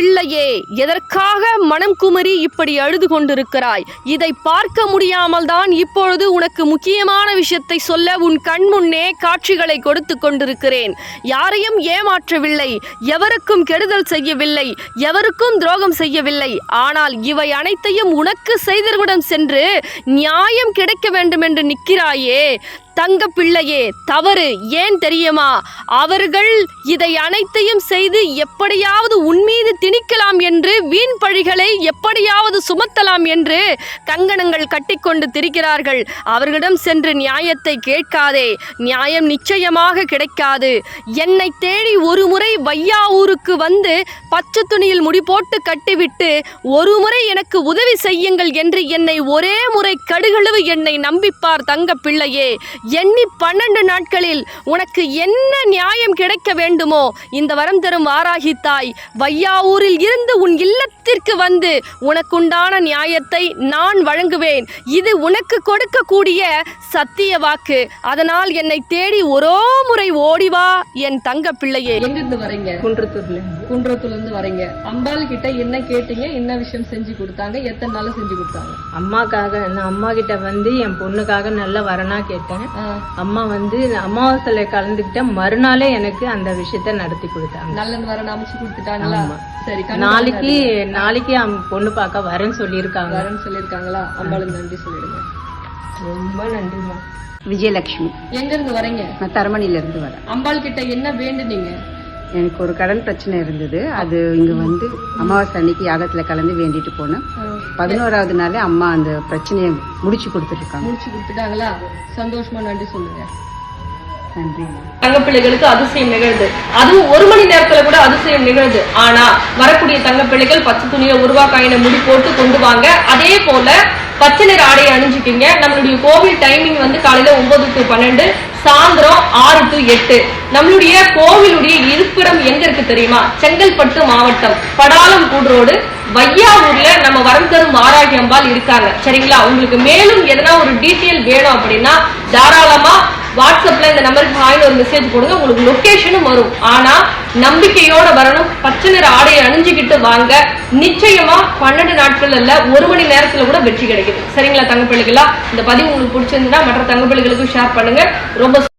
பிள்ளையே எதற்காக மனம் குமரி இப்படி அழுது கொண்டிருக்கிறாய்? இதை பார்க்க முடியாமல் தான் இப்பொழுது உனக்கு முக்கியமான விஷயத்தை சொல்ல உன் கண் முன்னே காட்சிகளை கொடுத்து கொண்டிருக்கிறேன். யாரையும் ஏமாற்றவில்லை எவருக்கும் கெடுதல் செய்யவில்லை எவருக்கும் துரோகம் செய்யவில்லை. ஆனால் இவை அனைத்தையும் உனக்கு செய்தவரிடம் சென்று நியாயம் கிடைக்க வேண்டும் என்று நிற்கிறாயே. தங்க பிள்ளையே தவறு ஏன் தெரியுமா? அவர்கள் இதை அனைத்தையும் செய்து எப்படியாவது உன்மீது மீது என்று வீண் பழிகளை எப்படியாவது சுமத்தலாம் என்று கங்கணங்கள் கட்டிக்கொண்டு திரிகிறார்கள். அவர்களிடம் சென்று நியாயத்தை கேட்காதே. நியாயம் நிச்சயமாக கிடைக்காது. என்னை தேடி ஒரு முறை வையாவூருக்கு வந்து பச்சை துணியில் முடி போட்டு கட்டிவிட்டு ஒரு முறை எனக்கு உதவி செய்யுங்கள் என்று என்னை ஒரே முறை கடுகளவு என்னை நம்பிப்பார் தங்க பிள்ளையே. எண்ணி பன்னெண்டு நாட்களில் உனக்கு என்ன நியாயம் கிடைக்க வேண்டுமோ இந்த வரம் தரும் ஆராகித்தாய் தாய் வையாவூரில் இருந்து உன் இல்லத்திற்கு வந்து உனக்குண்டான நியாயத்தை நான் வழங்குவேன். இது உனக்கு கொடுக்கக்கூடிய சத்திய வாக்கு. அதனால் என்னை தேடி ஒரோ முறை ஓடிவா என் தங்க பிள்ளையே. எங்கிருந்து வரீங்க? குன்றத்தூர்ல. குன்றத்துல இருந்து வரீங்க. அம்பாள் கிட்ட என்ன கேட்டீங்க? என்ன விஷயம் செஞ்சு கொடுத்தாங்க? எத்தனை நாள் செஞ்சு கொடுத்தாங்க? அம்மாக்காக நான் அம்மா கிட்ட வந்து என் பொண்ணுக்காக நல்ல வரனா கேட்டேன். அம்மா வந்து அமாவாசையில கலந்துக்கிட்ட மறுநாளே எனக்கு அந்த விஷயத்த நடத்தி கொடுத்தாங்க. நல்ல வரன் அமைச்சு கொடுத்துட்டாங்களா. சரி. நாளைக்கு நாளைக்கு அம்- பொண்ணு பார்க்க வரேன்னு சொல்லியிருக்காங்க. வரேன்னு சொல்லியிருக்காங்களா? அம்பாளுக்கு நன்றி சொல்லிடுங்க. ரொம்ப நன்றிம்மா. விஜயலட்சுமி. எங்க இருந்து வரீங்க? நான் தரமணில இருந்து வரேன். அம்பாள் கிட்ட என்ன வேண்டுனீங்க? எனக்கு ஒரு கடன் பிரச்சனை இருந்தது. அது இங்க வந்து அமாவாசை அன்னைக்கு யாகத்துல கலந்து வேண்டிட்டு போனேன். பதினோராவது நாளே அம்மா அந்த பிரச்சனையை முடிச்சு கொடுத்துருக்காங்க முடிச்சு கொடுத்துட்டாங்களா? சந்தோஷமா நன்றி சொல்லுங்க. தங்கப்பிள்ளைகளுக்கு அதிசயம் நிகழ்து அதுவும் ஒரு மணி நேரத்துல கூட அதிசயம் நிகழ்து ஆனா வரக்கூடிய தங்கப்பிள்ளைகள் பச்சை துணியை உருவாக்காயின முடி போட்டு கொண்டு வாங்க. அதே போல பச்சை நிற ஆடையை அணிஞ்சுக்கிங்க. நம்மளுடைய கோவில் டைமிங் வந்து காலையில ஒன்பது டு பன்னெண்டு சாயந்தரம் ஆறு டு எட்டு. நம்மளுடைய கோவிலுடைய இருப்பிடம் எங்க இருக்கு தெரியுமா? செங்கல்பட்டு மாவட்டம் படாலம் கூடுரோடு வையாவூர்ல நம்ம வரம் தரும் ஆராய்ச்சி அம்பாள் இருக்காங்க. சரிங்களா? உங்களுக்கு மேலும் எதனா ஒரு டீட்டெயில் வேணும் அப்படின்னா தாராளமா வாட்ஸ்அப்ல இந்த நம்பருக்கு ஹாய்னு ஒரு மெசேஜ் போடுங்க உங்களுக்கு லொகேஷனும் வரும். ஆனா நம்பிக்கையோட வரணும் பச்சை நிற ஆடையை அணிஞ்சுக்கிட்டு வாங்க. நிச்சயமா பன்னெண்டு நாட்கள் அல்ல ஒரு மணி நேரத்துல கூட வெற்றி கிடைக்குது. சரிங்களா தங்கப்பிள்ளைகளா இந்த பதிவு உங்களுக்கு பிடிச்சிருந்தா மற்ற தங்கப்பிள்ளைகளுக்கும் ஷேர் பண்ணுங்க. ரொம்ப